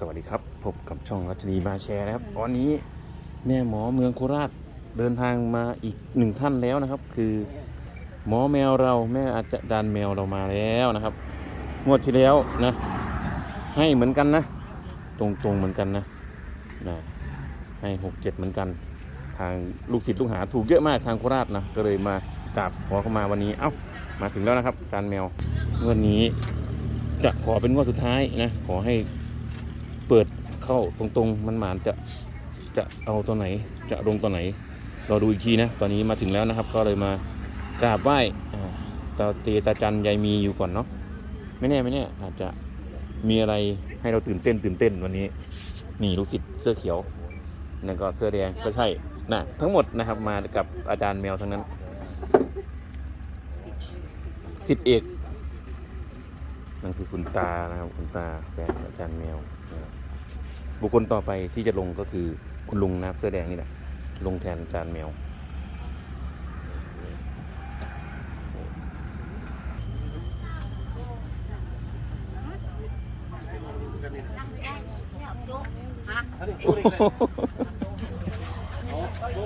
สวัสดีครับ พบกับช่องรัชนีมาแชร์นะครับวันนี้แม่หมอเมืองโคราชเดินทางมาอีกหนึ่งท่านแล้วนะครับ คือ หมอแมวเราแม่อาจารย์แมวเรามาแล้วนะครับงวดที่แล้วนะ ให้เหมือนกันนะ ตรงๆเหมือนกันนะนะให้หกเจ็ดเหมือนกัน ทางลูกศิษย์ลูกหาถูกเยอะมากทางโคราชนะก็เลยมากราบขอเข้ามาวันนี้เอ้ามาถึงแล้วนะครับอาจารย์แมวงวดนี้จะขอเป็นงวดสุดท้ายนะขอให้ เปิดเข้าตรงๆ มันหมานจะจะเอาตัวไหนจะลงตัวไหนเราดูอีกทีนะตอนนี้มาถึงแล้วนะครับ ก็เลยมากราบไหว้ตาเตตาจันยายมีอยู่ก่อนเนาะไม่แน่ไม่แน่อาจจะมีอะไรให้เราตื่นเต้นตื่นเต้นวันนี้นี่ลูกศิษย์เสื้อเขียวนั่นก็เสื้อแดงก็ใช่นะทั้งหมดนะครับมากับอาจารย์แมวทั้งนั้นสิทธิเอกนั่นคือคุณตานะครับคุณตาแฟนอาจารย์แมวนะครับ บุคคลต่อไปที่จะลงก็คือคุณลุงนะครับเสื้อแดงนี่แหละลงแทนอาจารย์แมว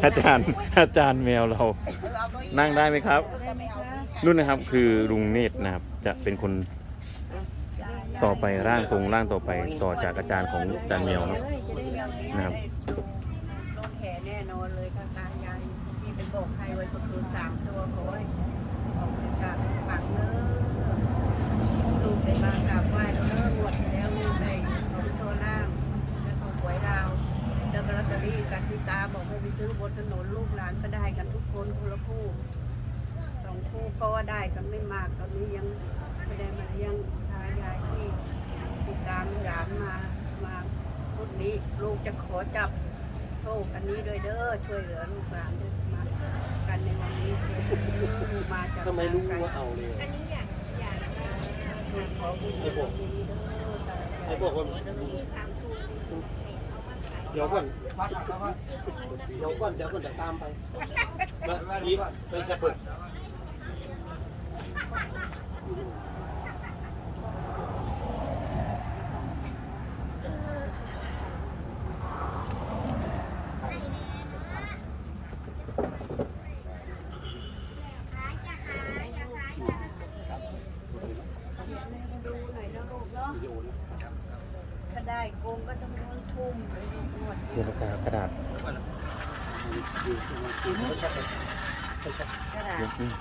อาจารย์อาจารย์แมวเรา นั่งได้ไหมครับรุ่นนะครับคือลุงเนตรนะครับ จะเป็นคน ต่อไปร่างทรงร่างต่อไปต่อจากอาจารย์ของอาจารย์แมวเนาะนะครับโดนแห่แน่นอนเลยค่ะตายายที่เป็นบอกใครไว้เมื่อคืนสามตัวขอให้ออกจากปากเนื้อลูกได้มากราบไหว้แล้วเลิกบวชแล้วลูกได้ของตัวล่างและของหวยดาวแล้วก็ลอตเตอรี่กันที่ตาบอกให้ไปซื้อบนถนนลูกหลานก็ได้กันทุกคนคนละคู่สองคู่ก็ว่าได้กันไม่มากตอนนี้ยังไม่ได้มาเลี้ยงทายายที่ติดตามหลานมามาพุธนี้ ลูกจะขอจับโชคอันนี้ด้วยเด้อช่วยเหลือลูกหลานด้วยมากันในวันนี้มาจากทำไมรู้ว่าเอาเลยขอบุญไอ้พวกไอ้พวกคนเดี๋ยวก่อนเดี๋ยวก่อนเดี๋ยวก่อนจะตามไปมาอีกไปจะเปิดดูหน่อยนะลูกเนาะถ้าได้โกงก็ต้องลงทุ่มเลยลูกหมด เตรียมปากกากระดาษ กระดา เตรียษมนี่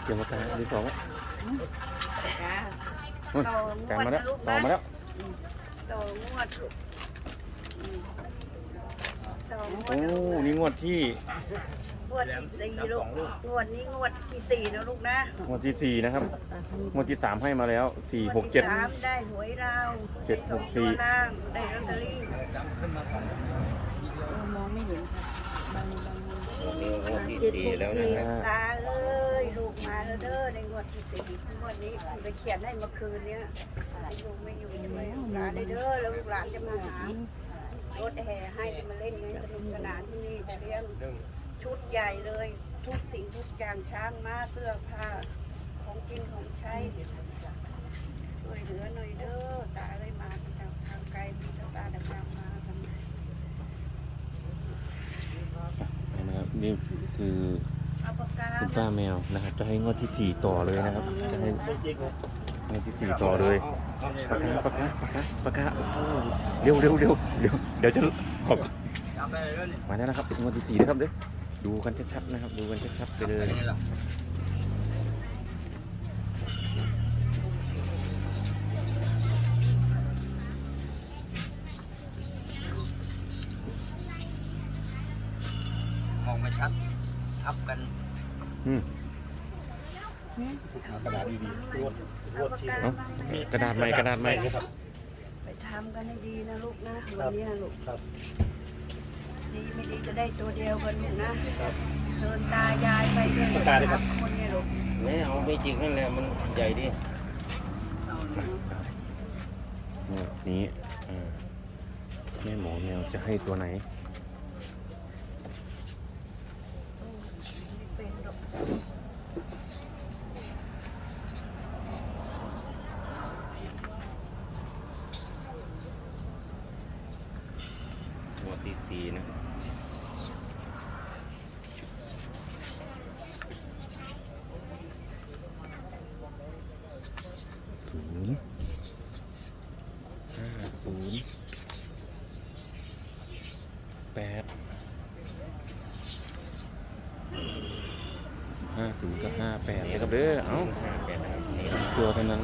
เตรียมปากกาดีสองจ้าอุ๊ยต่องกางวดมาแล้วนะลูกต่อนะมาแล้วต่องวดลูกอืมต่องวโอ้ดนี่งวดที่งวดที่สี่ลูกงวดนี้งวดที่สี่แล้วลูกนะงวดที่สี่นะครับงวดที่สามให้มาแล้วสี่หกเจ็ดสามได้หวยเราเจ็ดหกสี่ได้สองตัวล่างได้ลอตเตอรี่ เจ็ดหกสี่ตาเอ้ยลูกมาแล้วเด้อในงวดที่สี่งวดนี้คุณไปเขียนให้เมื่อคืนเนี้ยลูกไม่อยู่จะไปลูกหลานได้เด้อแล้วลูกหลานจะมาหารถแห่ให้จะมาเล่นกันสนุกสนานที่นี่จะเลี้ยงชุดใหญ่เลย ทุกสิ่งทุกอย่างช้างม้าเสื้อผ้าของกินของใช้ช่วยเหลือหน่อยเด้อตาเลยมาทางไกลมีตาดังๆมากั นี่คือเอาปากกาคุณป้าแมวนะครับ จะให้งวดที่สี่ต่อเลยนะครับ จะให้งวดที่สี่ต่อเลยปากกาปากกาปากกาปากกาเร็วเร็วเร็วเดี๋ยวเดี๋ยวจะขอบมาแล้วนะครับงวดที่สี่นะครับเด้อดูกันชัดๆนะครับ ดูกันชัดๆไปเลย มองไม่ชัดทับกันอืมกระดาษดีๆรวดรวดทีเอ้ากระดาษไหมกระดาษไหมไปทำกันให้ดีนะลูกนะวันนี้ลูกครับ ดีไม่ดีจะได้ตัวเดียวกันลูกนะเดินตายายไปด้วยปากกาดิครับ คนเนี่ยลูกไม่เอาไม่จริงนั่นแหละมันใหญ่ดินี้อ่าแม่หมอแมวจะให้ตัวไหน เป็นลูกตีสีนะศูนย์ห้าศูนย์แปด ห้าศูนย์กับห้าแปดเลยครับเด้อเอ้าตัวเท่านั้น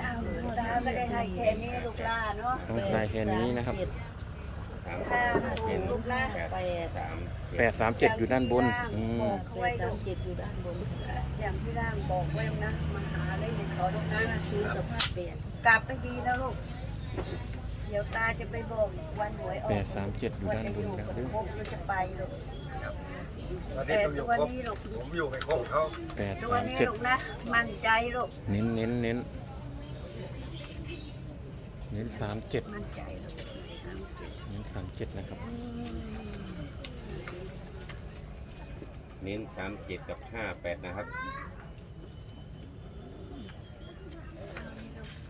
อ้าวหลวงตาไม่ได้ให้แค่นี้ลูกหลานเนาะต้องได้แค่นี้นะครับห้าถูกลูกหลานแปดแปดสามเจ็ดอยู่ด้านบนอืมแปดสามเจ็ดอยู่ด้านบน อย่างที่ร่างบอกไว้นะมาหาได้ในเขาลูกนะห้าศูนย์กับห้าแปดกลับไปดีนะลูกเดี๋ยวตาจะไปบอกวันหวยออกแปดสามเจ็ดอยู่ว่าด้านจะบอนยู่นะคกัรับบพวกเราจะไปลูก ตอนแต่นี้ต้องอยู่ตัวครบนี้ลูกผมอยู่ในครบเขาแปดตัวสามนี้เจ็ดลูกนะ มั่นใจลูก เน้นเน้นเน้นเน้นสามเจ็ดมั่นใจลูกเน้นสามเจ็ดนะครับ เน้นสามเจ็ดกับห้าแปดนะครับ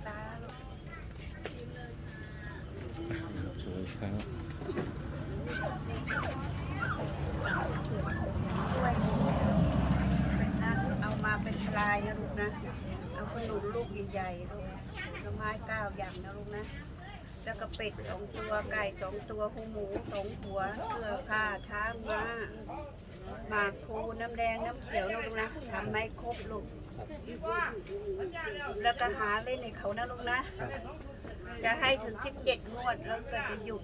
ตาลูก สวยอีกครั้งช่วย เป็นนะเอามาเป็นปลายนะลูกนะ เอาขนุนลูกใหญ่ๆลูกผลไม้เก้าอย่างนะลูกนะแล้วก็เป็ดสองตัวไก่สองตัวหูหมูสองหัวเสื้อผ้าช้างม้าหมากคูน้ำแดงน้ำเขียวนะลูกนะทำไม่ครบลูกแล้วก็หาเล่นในเขานะลูกนะ จะให้ถึงสิบเจ็ดงวดแล้วก็จะหยุด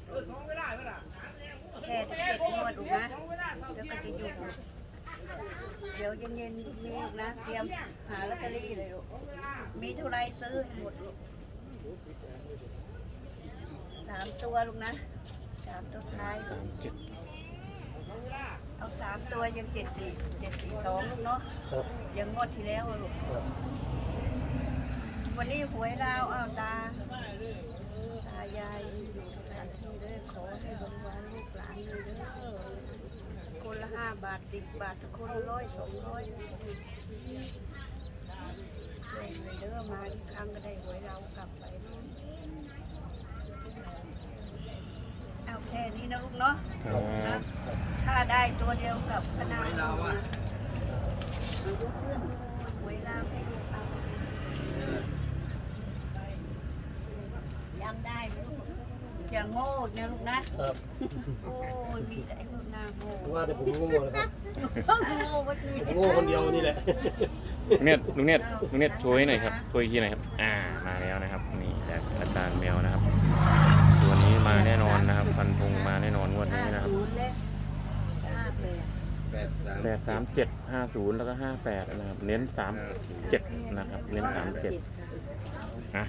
แค่สิบเจ็ดงวดลูกนะแล้วก็จะหยุดเดี๋ยวเย็นๆมีลูกนะเตรียมหาลอตเตอรี่เลยลูกมีเท่าไรซื้อให้หมดลูกสามตัวลูกนะสามตัวท้ายลูสากมเจ็ดเอาสามตัวยังเจ็ดสี่เจ็ดสี่สองลูกเนาะครับยังงวดที่แล้วอะลูกวันนี้หวยเราวเอาตา ตายายอยู่สถานที่เด้อขอให้บริวารลูกหลานเลยเด้อคนละห้าบา ทสิบบาททุกคนละร้อยสองร้อยเลยเด้อมาอีกครั้งก็ได้หวยเรากลับไปเนาะเอาแค่นี้นะลูกเนาะครับถ้าได้ตัวเดียวกับพนาเรานะหวยลาให้ดูเอาย้ำได้ไหมลูก อย่างโง่นะลูกนะครับโอ้ยมีแต่ไอ้พวกหน้าโง่ว่าแต่ผมโง่เลยครับโง่วัดนี้ผมโง่คนเดียวนี่แหละลุงเนตลุงเนตลุงเนตช่วยหน่อยครับช่วยอีกทีหน่อยครับ อ่า มาแล้วนะครับ นี่จากอาจารย์แมวนะครับ ตัวนี้มาแน่นอนนะครับฟันธงมาแน่นอนงวดนี้ห้านะครับศูนย์และห้าแปดแปดสามแปดสามเจ็ดห้าศูนย์แล้วก็ห้าแปดนะครับ เน้นสามเจ็ดนะครับ เน้นสามเจ็ดอะ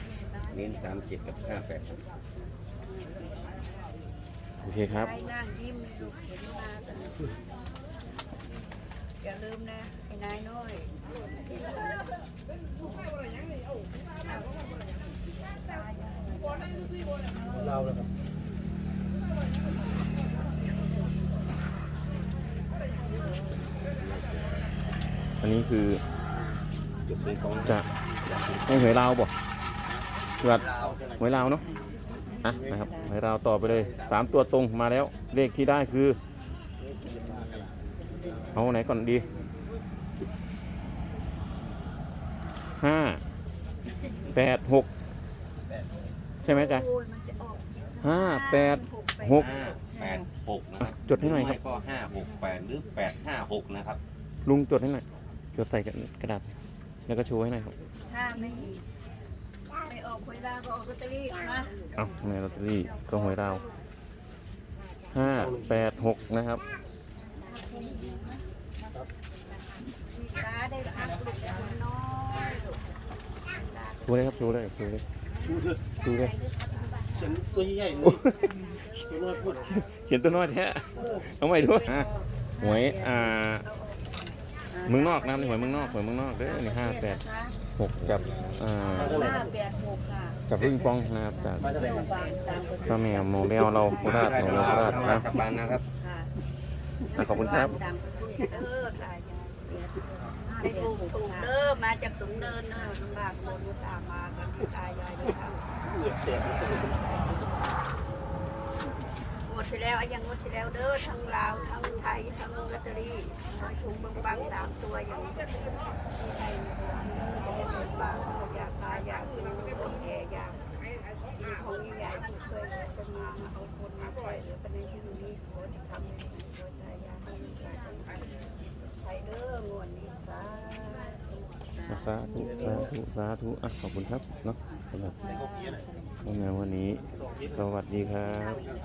เน้นสามเจ็ดกับห้าแปดโอ เคครับใครนั่งยิ้มลูกเห็นมาอย่าลืมนะไอ้นายน้อยเราแล้วครับอันนี้คือจะให้หวยลาวบ่เกิดหวยลาวเนาะอะนะครับ หวยลาวต่อไปเลยสามตัวตรงมาแล้ว เลขที่ได้คือ เอาไหนก่อนดีห้าแปดหกใช่ไหมจ๊ะโอ้ยมันจะออกห้าแปดหก ห้าแปดหกนะคอะรับจดให้หน่อยครับ ไม่ก็ห้าหกแปดหรือแปดห้าหกนะครับลุงจดให้หน่อยจดใส่กระดาษ แล้วก็โชว์ให้หน่อยครับ ถ้าไม่ไม่ออกเวลาก็ออกลอตเตอรี่เอานะเอาในลอตเตอรี่ก็หวยเราห้าแปดหกนะครับมีตาได้พักลูกคนน้อยลูกชูเลยครับชูเลยชูเลยชูเถอะชูเลยฉันตัวใหญ่ๆนี่ตัวน้อยพูดเขียนตัวน้อยแท้เอาใหม่ด้วยอะหวยอ่า เมืองนอกนะครับนี่หวยเมืองนอกหวยเมืองนอกเด้อนี่ห้าแปดหกกับอ่าห้าแปดหกค่ะกับพึ่งปองนะครับจากมาจากไหนเที่ยควรับบางตามประเทป้าศแมวโมเดลเราโคราชโมเดลโคราชนะ กลับบ้านนะครับ ค่ะอะขอบคุณครับ ตามประเทศเออตายายห้าให้แปดถูกหกถูกค่ะเด้อมาจากสูงเนินเด้อลำบากคนตามมากันที่ตายายเลยค่ะเหยียบแตก ดที่แล้วอะยังงวดที่แล้วเด้อทั้งลาวทั้งไทยทั้งลอตเตอรี่ถุงบางบางสามตัวอย่างที่ไทยจะได้เงินบาทอยากตายอยากดูคนแก่อยากมีของใหญ่ที่เคยจะมาเอาคนมาปล่อยหลือเป็นที่นี้ขอทำให้คนไทยอยากให้มีการไทยเด้องวดนี้สาสาธุสาธุสาธุอะขอบคุณครับเนาะสำหรับวันนี้ สวัสดีครับ